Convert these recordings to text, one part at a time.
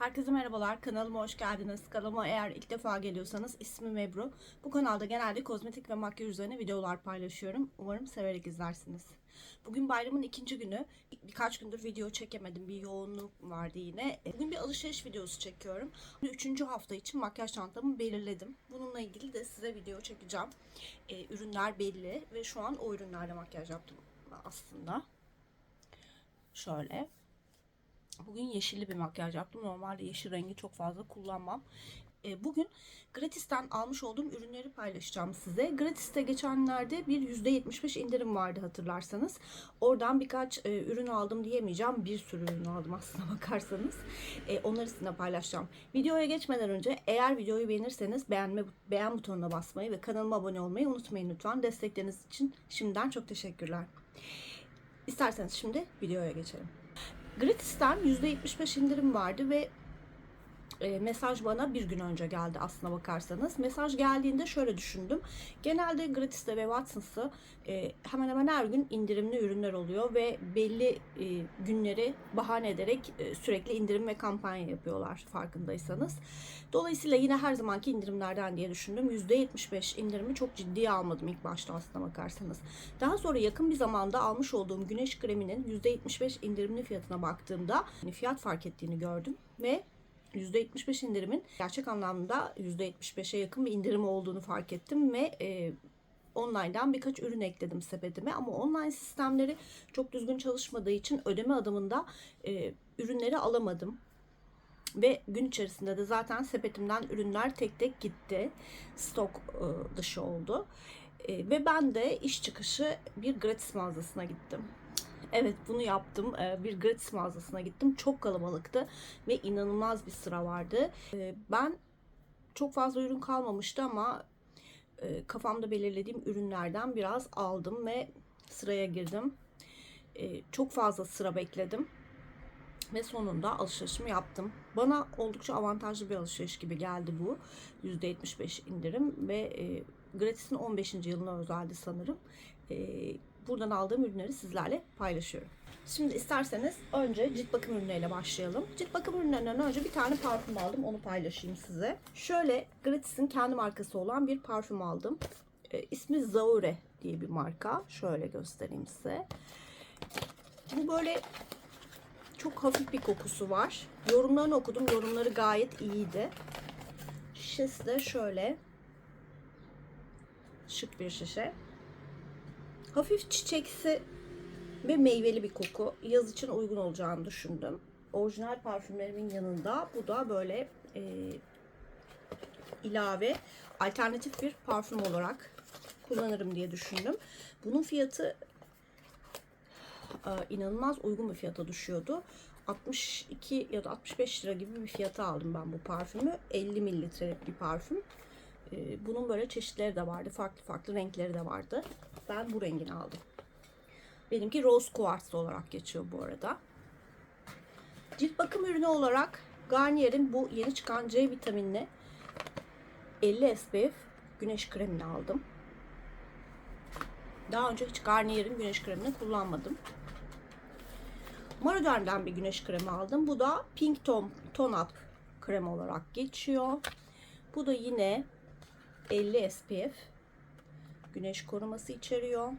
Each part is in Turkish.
Herkese merhabalar. Kanalıma hoş geldiniz. Kanalıma eğer ilk defa geliyorsanız ismim Ebru. Bu kanalda genelde kozmetik ve makyaj üzerine videolar paylaşıyorum. Umarım severek izlersiniz. Bugün bayramın ikinci günü. Birkaç gündür video çekemedim. Bir yoğunluk vardı yine. Bugün bir alışveriş videosu çekiyorum. Üçüncü hafta için makyaj çantamı belirledim. Bununla ilgili de size video çekeceğim. Ee, ürünler belli ve şu an o ürünlerle makyaj yaptım aslında. Şöyle. Bugün yeşilli bir makyaj yaptım. Normalde yeşil rengi çok fazla kullanmam. E, Bugün Gratis'ten almış olduğum ürünleri paylaşacağım size. Gratis'te geçenlerde bir %75 indirim vardı hatırlarsanız. Oradan birkaç e, ürün aldım diyemeyeceğim. Bir sürü ürün aldım aslına bakarsanız. E, onları sizinle paylaşacağım. Videoya geçmeden önce eğer videoyu beğenirseniz beğenme beğen butonuna basmayı ve kanalıma abone olmayı unutmayın lütfen. Destekleriniz için şimdiden çok teşekkürler. İsterseniz şimdi videoya geçelim. Gratis'ten %75 indirim vardı ve e, mesaj bana bir gün önce geldi aslına bakarsanız. Mesaj geldiğinde şöyle düşündüm. Genelde Gratis'te ve Watson's'ı e, hemen hemen her gün indirimli ürünler oluyor ve belli e, günleri bahane ederek e, sürekli indirim ve kampanya yapıyorlar farkındaysanız. Dolayısıyla yine her zamanki indirimlerden diye düşündüm. %75 indirimi çok ciddiye almadım ilk başta aslına bakarsanız. Daha sonra yakın bir zamanda almış olduğum güneş kreminin %75 indirimli fiyatına baktığımda fiyat fark ettiğini gördüm ve %75 indirimin gerçek anlamda %75'e yakın bir indirim olduğunu fark ettim ve e, online'dan birkaç ürün ekledim sepetime ama online sistemleri çok düzgün çalışmadığı için ödeme adımında e, ürünleri alamadım. Ve gün içerisinde de zaten sepetimden ürünler tek tek gitti. Stok e, dışı oldu. E, ve ben de iş çıkışı bir gratis mağazasına gittim. Evet bunu yaptım. Ee, Bir gratis mağazasına gittim. Çok kalabalıktı ve inanılmaz bir sıra vardı. Ee, Ben çok fazla ürün kalmamıştı ama e, kafamda belirlediğim ürünlerden biraz aldım ve sıraya girdim. Ee, Çok fazla sıra bekledim ve sonunda alışverişimi yaptım. Bana oldukça avantajlı bir alışveriş gibi geldi bu. %75 indirim ve e, Gratis'in 15. yılına özeldi sanırım. Buradan aldığım ürünleri sizlerle paylaşıyorum. Şimdi isterseniz önce cilt bakım ürünleriyle başlayalım. Cilt bakım ürünlerinden önce bir tane parfüm aldım. Onu paylaşayım size. Şöyle Gratis'in kendi markası olan bir parfüm aldım. E, ismi Zaure diye bir marka. Şöyle göstereyim size. Bu böyle çok hafif bir kokusu var. Yorumlarını okudum. Yorumları gayet iyiydi. Şişesi de şöyle. Şık bir şişe. Hafif çiçeksi ve meyveli bir koku. Yaz için uygun olacağını düşündüm. Orijinal parfümlerimin yanında bu da böyle e, ilave alternatif bir parfüm olarak kullanırım diye düşündüm. Bunun fiyatı e, inanılmaz uygun bir fiyata düşüyordu. 62 ya da 65 lira gibi bir fiyata aldım ben bu parfümü. 50 mililitrelik bir parfüm. E, Bunun böyle çeşitleri de vardı. Farklı farklı renkleri de vardı. Ben bu rengini aldım. Benimki Rose Quartz olarak geçiyor bu arada. Cilt bakım ürünü olarak Garnier'in bu yeni çıkan C vitaminli 50 SPF güneş kremini aldım. Daha önce hiç Garnier'in güneş kremini kullanmadım. Maruderm'den bir güneş kremi aldım. Bu da Pink Tone, Tone Up krem olarak geçiyor. Bu da yine 50 SPF güneş koruması içeriyor.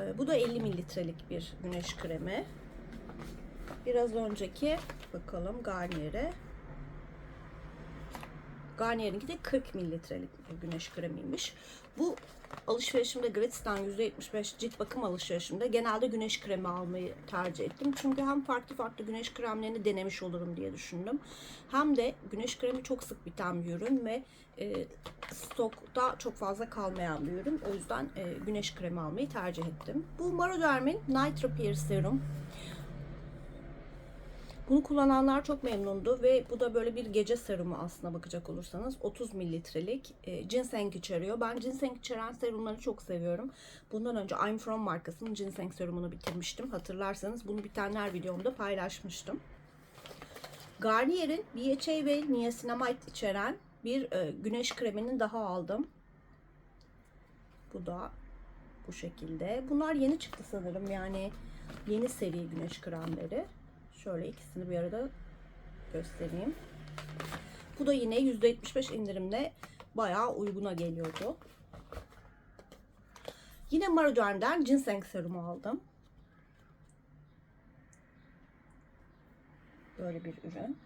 Ee, Bu da 50 mililitrelik bir güneş kremi. Biraz önceki bakalım Garnier'e. Garnier'inki de 40 mililitrelik güneş kremiymiş. Bu alışverişimde Gratis'ten %75 cilt bakım alışverişimde genelde güneş kremi almayı tercih ettim. Çünkü hem farklı farklı güneş kremlerini denemiş olurum diye düşündüm. Hem de güneş kremi çok sık biten bir ürün ve e, stokta çok fazla kalmayan bir ürün. O yüzden e, güneş kremi almayı tercih ettim. Bu Maroderm'in Night Repair Serum. Bunu kullananlar çok memnundu ve bu da böyle bir gece serumu aslına bakacak olursanız 30 mililitrelik e, ginseng içeriyor. Ben ginseng içeren serumları çok seviyorum. Bundan önce I'm From markasının ginseng serumunu bitirmiştim. Hatırlarsanız bunu bitenler videomda paylaşmıştım. Garnier'in BHA ve niacinamide içeren bir e, güneş kreminin daha aldım. Bu da bu şekilde. Bunlar yeni çıktı sanırım yani yeni seri güneş kremleri. Şöyle ikisini bir arada göstereyim. Bu da yine %75 indirimle bayağı uyguna geliyordu. Yine Maruderm'den ginseng serumu aldım. Böyle bir ürün.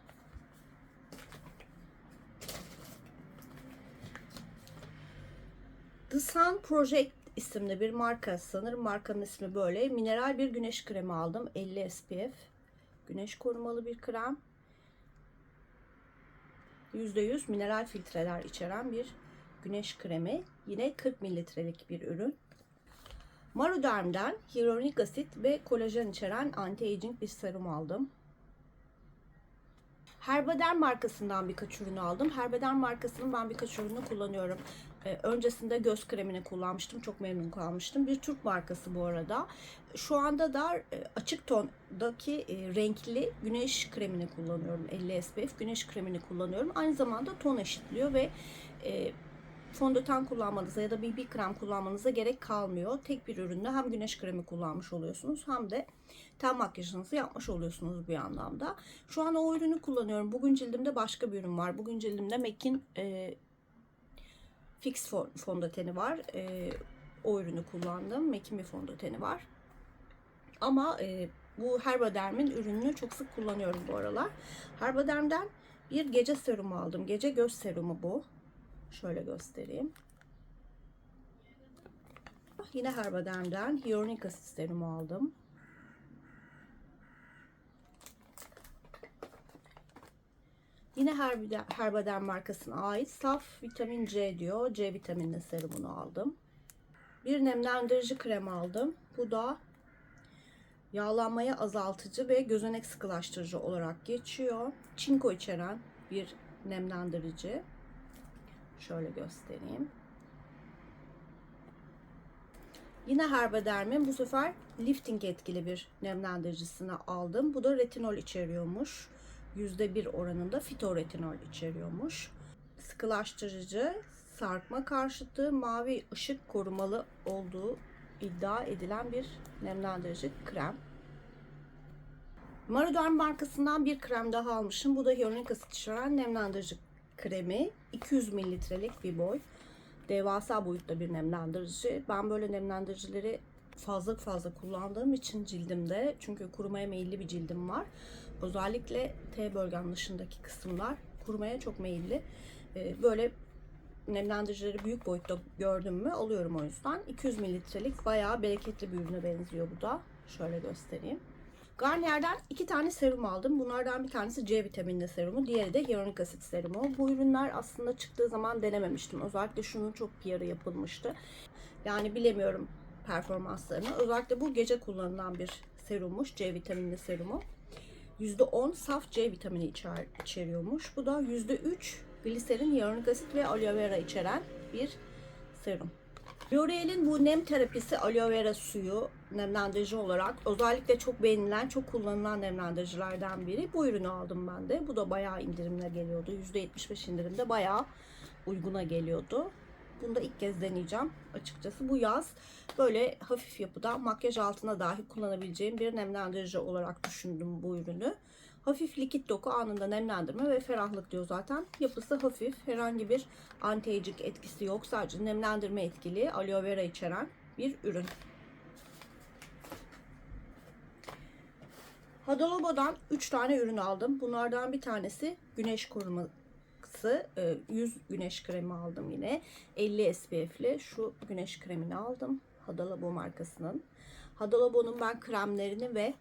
The Sun Project isimli bir marka. Sanırım markanın ismi böyle. Mineral bir güneş kremi aldım. 50 SPF. Güneş korumalı bir krem. %100 mineral filtreler içeren bir güneş kremi. Yine 40 mililitrelik bir ürün. Maruderm'den hyaluronik asit ve kolajen içeren anti-aging bir serum aldım. Herbaderm markasından birkaç ürün aldım. Herbaderm markasının ben birkaç ürünü kullanıyorum. Ee, öncesinde göz kremini kullanmıştım. Çok memnun kalmıştım. Bir Türk markası bu arada. Şu anda da e, açık tondaki e, renkli güneş kremini kullanıyorum. 50 SPF güneş kremini kullanıyorum. Aynı zamanda ton eşitliyor ve e, fondöten kullanmanıza ya da BB krem kullanmanıza gerek kalmıyor. Tek bir ürünle hem güneş kremi kullanmış oluyorsunuz hem de ten makyajınızı yapmış oluyorsunuz bir anlamda. Şu an o ürünü kullanıyorum. Bugün cildimde başka bir ürün var. Bugün cildimde MAC'in e, Fix fondöteni var. E, o ürünü kullandım. Bir fondöteni var. Ama e, bu Herbaderm'in ürününü çok sık kullanıyorum bu aralar. Herbaderm'den bir gece serumu aldım. Gece göz serumu bu. Şöyle göstereyim. Yine Herbaderm'den hyaluronik asit serumu aldım. Yine Herbaderm markasına ait saf vitamin C diyor. C vitaminli serumunu aldım. Bir nemlendirici krem aldım. Bu da yağlanmayı azaltıcı ve gözenek sıkılaştırıcı olarak geçiyor. Çinko içeren bir nemlendirici. Şöyle göstereyim. Yine Herbaderm'in bu sefer lifting etkili bir nemlendiricisini aldım. Bu da retinol içeriyormuş. %1 oranında fitoretinol içeriyormuş. Sıkılaştırıcı, sarkma karşıtı, mavi ışık korumalı olduğu iddia edilen bir nemlendirici krem. Maruderm markasından bir krem daha almışım. Bu da hyaluronik asit içeren nemlendirici kremi. 200 mililitrelik bir boy. Devasa boyutta bir nemlendirici. Ben böyle nemlendiricileri fazla fazla kullandığım için cildimde çünkü kurumaya meyilli bir cildim var. Özellikle T bölgem dışındaki kısımlar kurumaya çok meyilli. Ee, böyle nemlendiricileri büyük boyutta gördüm mü alıyorum o yüzden. 200 mililitrelik bayağı bereketli bir ürüne benziyor bu da. Şöyle göstereyim. Garnier'den iki tane serum aldım. Bunlardan bir tanesi C vitaminli serumu, diğeri de hyaluronik asit serumu. Bu ürünler aslında çıktığı zaman denememiştim. Özellikle şunun çok PR'ı yapılmıştı. Yani bilemiyorum performanslarını. Özellikle bu gece kullanılan bir serummuş. C vitaminli serumu. %10 saf C vitamini içer, içeriyormuş. Bu da %3 gliserin, hyaluronik asit ve aloe vera içeren bir serum. L'Oreal'in bu nem terapisi aloe vera suyu nemlendirici olarak özellikle çok beğenilen, çok kullanılan nemlendiricilerden biri. Bu ürünü aldım ben de. Bu da bayağı indirimle geliyordu. %75 indirimde bayağı uyguna geliyordu. Bunu da ilk kez deneyeceğim açıkçası. Bu yaz böyle hafif yapıda makyaj altına dahi kullanabileceğim bir nemlendirici olarak düşündüm bu ürünü. Hafif likit doku anında nemlendirme ve ferahlık diyor zaten. Yapısı hafif. Herhangi bir anti-aging etkisi yok. Sadece nemlendirme etkili aloe vera içeren bir ürün. Hadalobo'dan 3 tane ürün aldım. Bunlardan bir tanesi güneş koruması. Yüz güneş kremi aldım yine. 50 SPF'li şu güneş kremini aldım. Hadalabo markasının. Hadalabo'nun ben kremlerini ve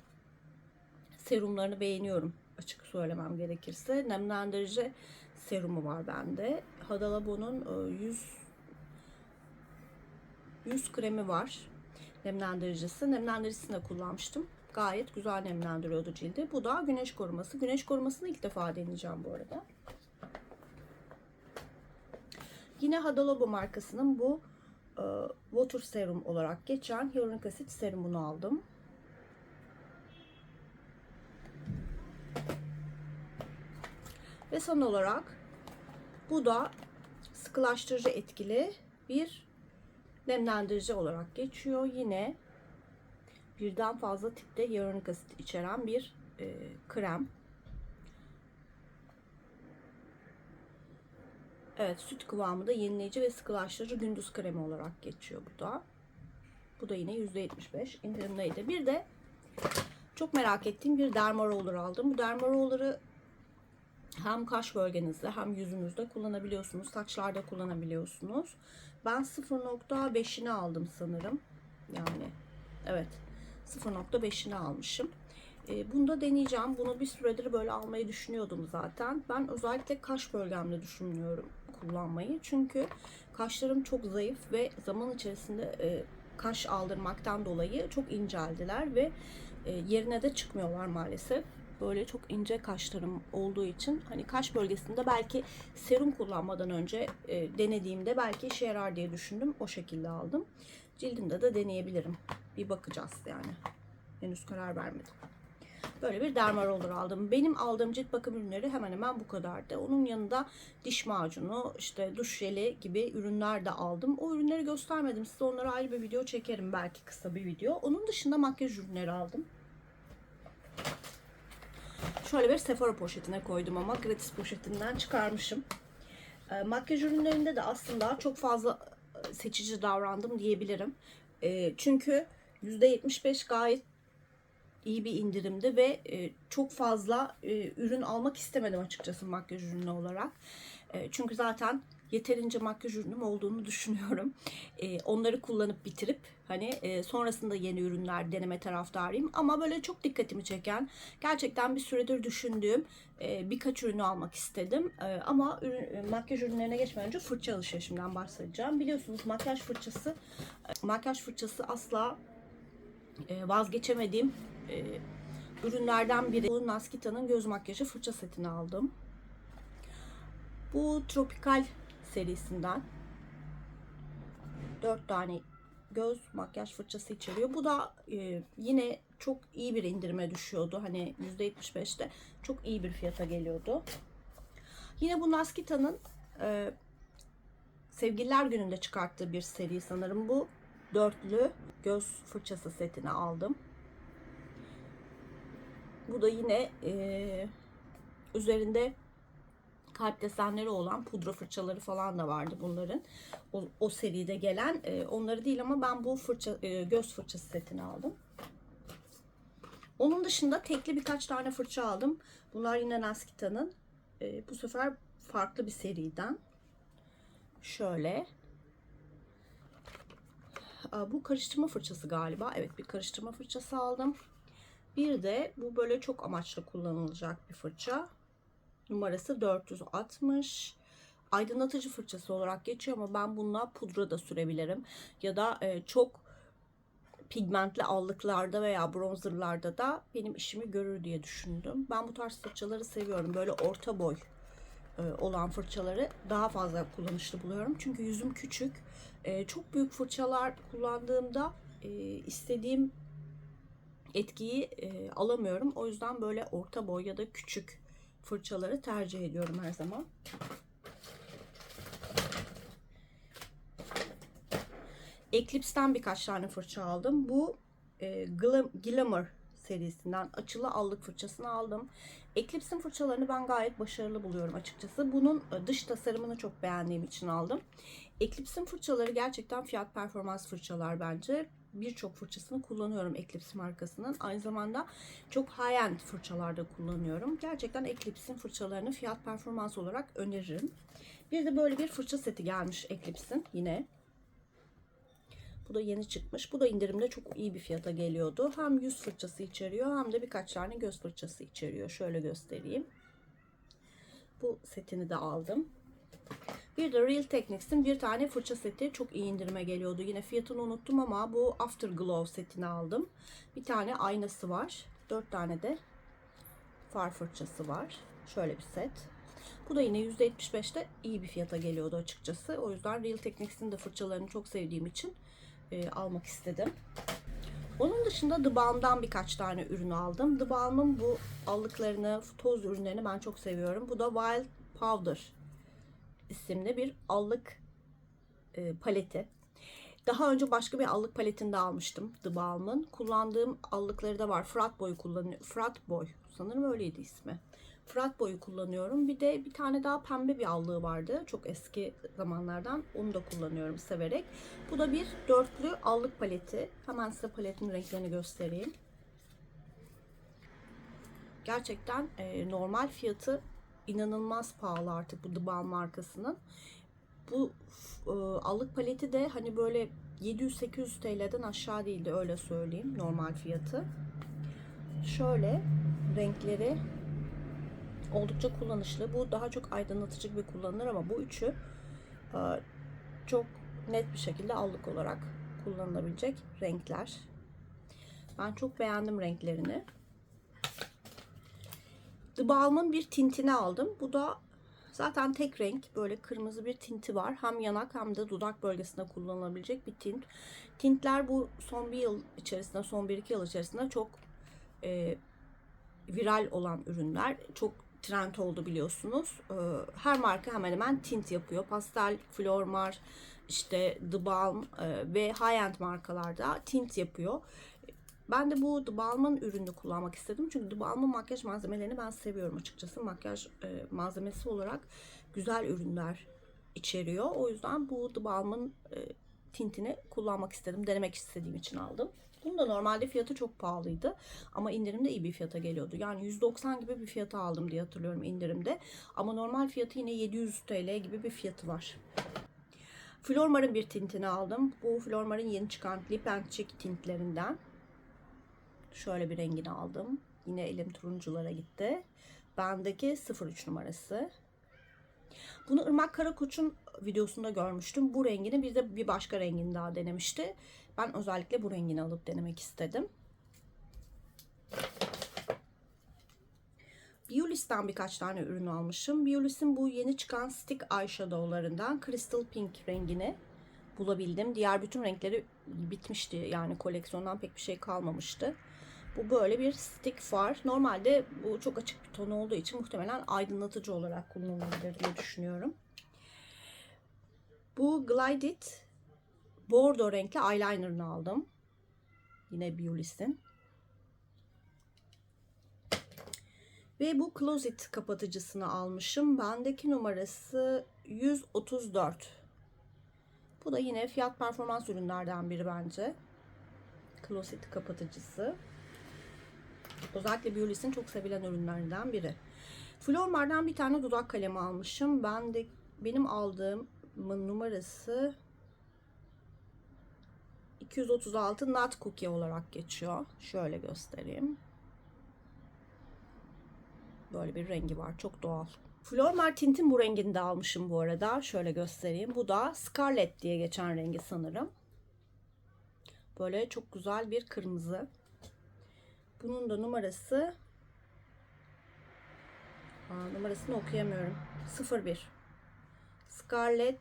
serumlarını beğeniyorum açık söylemem gerekirse. Nemlendirici serumu var bende. Hadalabo'nun yüz yüz kremi var. Nemlendiricisi. Nemlendiricisini de kullanmıştım. Gayet güzel nemlendiriyordu cildi. Bu da güneş koruması. Güneş korumasını ilk defa deneyeceğim bu arada. Yine Hadalobo markasının bu e, Water Serum olarak geçen hyaluronik asit serumunu aldım. Ve son olarak bu da sıkılaştırıcı etkili bir nemlendirici olarak geçiyor. Yine birden fazla tipte hyaluronik asit içeren bir e, krem. Evet süt kıvamı da yenileyici ve sıkılaştırıcı gündüz kremi olarak geçiyor bu da. Bu da yine %75 indirimdeydi. Bir de çok merak ettiğim bir derma roller aldım. Bu derma roller'ı hem kaş bölgenizde hem yüzünüzde kullanabiliyorsunuz. Saçlarda kullanabiliyorsunuz. Ben 0.5'ini aldım sanırım. Yani evet 0.5'ini almışım. E, bunu da deneyeceğim. Bunu bir süredir böyle almayı düşünüyordum zaten. Ben özellikle kaş bölgemde düşünüyorum kullanmayı. Çünkü kaşlarım çok zayıf ve zaman içerisinde e, kaş aldırmaktan dolayı çok inceldiler ve e, yerine de çıkmıyorlar maalesef. Böyle çok ince kaşlarım olduğu için hani kaş bölgesinde belki serum kullanmadan önce e, denediğimde belki işe yarar diye düşündüm. O şekilde aldım. Cildimde de deneyebilirim. Bir bakacağız yani. Henüz karar vermedim. Böyle bir derma roller aldım. Benim aldığım cilt bakım ürünleri hemen hemen bu kadardı. Onun yanında diş macunu, işte duş jeli gibi ürünler de aldım. O ürünleri göstermedim. Size onlara ayrı bir video çekerim belki kısa bir video. Onun dışında makyaj ürünleri aldım. Şöyle bir Sephora poşetine koydum ama gratis poşetinden çıkarmışım. E, makyaj ürünlerinde de aslında çok fazla e, seçici davrandım diyebilirim. E, çünkü %75 gayet iyi bir indirimdi ve e, çok fazla e, ürün almak istemedim açıkçası makyaj ürünü olarak. E, çünkü zaten yeterince makyaj ürünüm olduğunu düşünüyorum. Onları kullanıp bitirip hani sonrasında yeni ürünler deneme taraftarıyım. Ama böyle çok dikkatimi çeken, gerçekten bir süredir düşündüğüm birkaç ürünü almak istedim. Ama ürün, makyaj ürünlerine geçmeden önce fırça alışverişimden bahsedeceğim. Biliyorsunuz makyaj fırçası, makyaj fırçası asla e, vazgeçemediğim e, ürünlerden biri. Bu Naskita'nın göz makyajı fırça setini aldım. Bu Tropikal serisinden 4 tane göz makyaj fırçası içeriyor. Bu da e, yine çok iyi bir indirime düşüyordu. Hani %75'te çok iyi bir fiyata geliyordu. Yine bu Naskita'nın e, Sevgililer Günü'nde çıkarttığı bir seri sanırım bu. Dörtlü göz fırçası setini aldım. Bu da yine e, üzerinde kalp desenleri olan pudra fırçaları falan da vardı bunların. O, o seride gelen. E, onları değil ama ben bu fırça e, göz fırçası setini aldım. Onun dışında tekli birkaç tane fırça aldım. Bunlar yine Naskita'nın. E, bu sefer farklı bir seriden. Şöyle. Bu karıştırma fırçası galiba. Evet bir karıştırma fırçası aldım. Bir de bu böyle çok amaçlı kullanılacak bir fırça. Numarası 460. Aydınlatıcı fırçası olarak geçiyor ama ben bununla pudra da sürebilirim. Ya da e, çok pigmentli allıklarda veya bronzerlarda da benim işimi görür diye düşündüm. Ben bu tarz fırçaları seviyorum. Böyle orta boy olan fırçaları daha fazla kullanışlı buluyorum. Çünkü yüzüm küçük. E, çok büyük fırçalar kullandığımda e, istediğim etkiyi e, alamıyorum. O yüzden böyle orta boy ya da küçük fırçaları tercih ediyorum her zaman. Eclipse'den birkaç tane fırça aldım. Bu e, Glam, Glamour serisinden açılı allık fırçasını aldım. Eclipse'in fırçalarını ben gayet başarılı buluyorum açıkçası. Bunun e, dış tasarımını çok beğendiğim için aldım. Eclipse'in fırçaları gerçekten fiyat performans fırçalar bence. Birçok fırçasını kullanıyorum Eclipse markasının. Aynı zamanda çok high-end fırçalarda kullanıyorum. Gerçekten Eclipse'in fırçalarını fiyat performans olarak öneririm. Bir de böyle bir fırça seti gelmiş Eclipse'in yine. Bu da yeni çıkmış. Bu da indirimde çok iyi bir fiyata geliyordu. Hem yüz fırçası içeriyor hem de birkaç tane göz fırçası içeriyor. Şöyle göstereyim. Bu setini de aldım. Bir de Real Techniques'in bir tane fırça seti çok iyi indirime geliyordu. Yine fiyatını unuttum ama bu Afterglow setini aldım. Bir tane aynası var. Dört tane de far fırçası var. Şöyle bir set. Bu da yine %75'te iyi bir fiyata geliyordu açıkçası. O yüzden Real Techniques'in de fırçalarını çok sevdiğim için e, almak istedim. Onun dışında The Balm'dan birkaç tane ürün aldım. The Balm'ın bu allıklarını, toz ürünlerini ben çok seviyorum. Bu da Wild Powder isimli bir allık e, paleti. Daha önce başka bir allık paletinde almıştım The Balm'ın. Kullandığım allıkları da var. Frat boyu kullanıyor. Frat boy Sanırım öyleydi ismi. Fırat boyu kullanıyorum. Bir de bir tane daha pembe bir allığı vardı. Çok eski zamanlardan. Onu da kullanıyorum severek. Bu da bir dörtlü allık paleti. Hemen size paletin renklerini göstereyim. Gerçekten e, normal fiyatı inanılmaz pahalı artık bu The markasının. Bu e, allık paleti de hani böyle 700-800 TL'den aşağı değildi öyle söyleyeyim normal fiyatı. Şöyle renkleri oldukça kullanışlı. Bu daha çok aydınlatıcı gibi kullanılır ama bu üçü e, çok net bir şekilde allık olarak kullanılabilecek renkler. Ben çok beğendim renklerini. The Balm'ın bir tintini aldım. Bu da zaten tek renk böyle kırmızı bir tinti var. Hem yanak hem de dudak bölgesinde kullanılabilecek bir tint. Tintler bu son bir yıl içerisinde, son bir iki yıl içerisinde çok e, viral olan ürünler. Çok trend oldu biliyorsunuz. E, her marka hemen hemen tint yapıyor. Pastel, Flormar, işte The Balm e, ve high-end markalarda tint yapıyor. Ben de bu The Balm'ın ürünü kullanmak istedim. Çünkü The Balm'ın makyaj malzemelerini ben seviyorum açıkçası. Makyaj e, malzemesi olarak güzel ürünler içeriyor. O yüzden bu The Balm'ın e, tintini kullanmak istedim. Denemek istediğim için aldım. Bunun da normalde fiyatı çok pahalıydı. Ama indirimde iyi bir fiyata geliyordu. Yani 190 gibi bir fiyata aldım diye hatırlıyorum indirimde. Ama normal fiyatı yine 700 TL gibi bir fiyatı var. Flormar'ın bir tintini aldım. Bu Flormar'ın yeni çıkan Lip and Cheek tintlerinden. Şöyle bir rengini aldım. Yine elim turunculara gitti. Bendeki 03 numarası. Bunu Irmak Karakoç'un videosunda görmüştüm. Bu rengini bir de bir başka rengini daha denemişti. Ben özellikle bu rengini alıp denemek istedim. Biolis'ten birkaç tane ürün almışım. Biolis'in bu yeni çıkan stick eyeshadowlarından Crystal Pink rengini bulabildim. Diğer bütün renkleri bitmişti. Yani koleksiyondan pek bir şey kalmamıştı. Bu böyle bir stick far. Normalde bu çok açık bir ton olduğu için muhtemelen aydınlatıcı olarak kullanılabilir diye düşünüyorum. Bu Glide It bordo renkli eyeliner'ını aldım. Yine Biolis'in. Ve bu closet kapatıcısını almışım. Bendeki numarası 134. Bu da yine fiyat performans ürünlerden biri bence. Closet kapatıcısı. Özellikle Biolis'in çok sevilen ürünlerinden biri. Flormar'dan bir tane dudak kalemi almışım. Ben de benim aldığımın numarası 236 Nut Cookie olarak geçiyor. Şöyle göstereyim. Böyle bir rengi var. Çok doğal. Flormar tintin bu rengini de almışım bu arada. Şöyle göstereyim. Bu da Scarlet diye geçen rengi sanırım. Böyle çok güzel bir kırmızı. Bunun da numarası Aa, numarasını okuyamıyorum. 01. Scarlet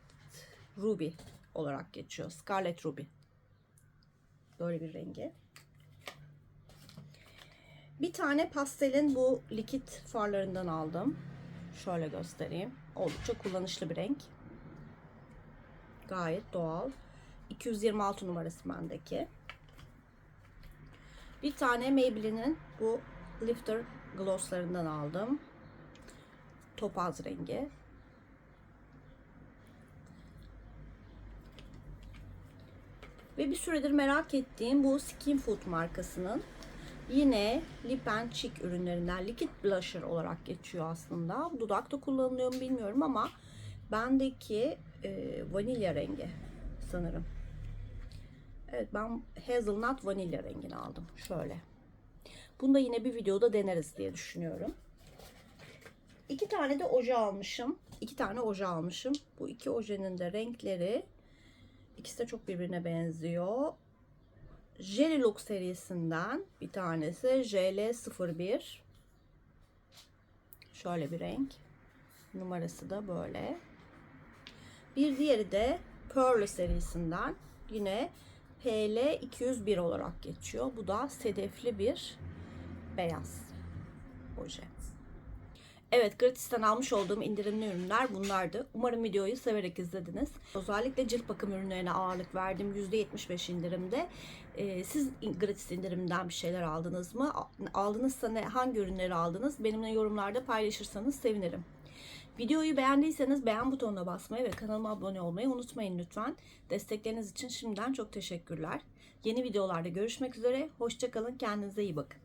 Ruby olarak geçiyor. Scarlet Ruby. Böyle bir rengi. Bir tane pastelin bu likit farlarından aldım. Şöyle göstereyim. Oldukça kullanışlı bir renk. Gayet doğal. 226 numarası bendeki. Bir tane Maybelline'in bu Lifter glosslarından aldım. Topaz rengi. Ve bir süredir merak ettiğim bu Skin Food markasının yine Lip and Cheek ürünlerinden Liquid Blusher olarak geçiyor aslında. Dudakta kullanılıyor mu bilmiyorum ama bendeki e, vanilya rengi sanırım. Evet ben Hazelnut vanilya rengini aldım. Şöyle. Bunu da yine bir videoda deneriz diye düşünüyorum. İki tane de oje almışım. İki tane oje almışım. Bu iki ojenin de renkleri ikisi de çok birbirine benziyor. Jelly Look serisinden bir tanesi JL01. Şöyle bir renk. Numarası da böyle. Bir diğeri de Pearl serisinden. Yine PL 201 olarak geçiyor. Bu da sedefli bir beyaz oje. Evet, gratisten almış olduğum indirimli ürünler bunlardı. Umarım videoyu severek izlediniz. Özellikle cilt bakım ürünlerine ağırlık verdim. %75 indirimde. Ee, siz gratis indirimden bir şeyler aldınız mı? Aldınızsa ne, hangi ürünleri aldınız? Benimle yorumlarda paylaşırsanız sevinirim. Videoyu beğendiyseniz beğen butonuna basmayı ve kanalıma abone olmayı unutmayın lütfen. Destekleriniz için şimdiden çok teşekkürler. Yeni videolarda görüşmek üzere. Hoşçakalın. Kendinize iyi bakın.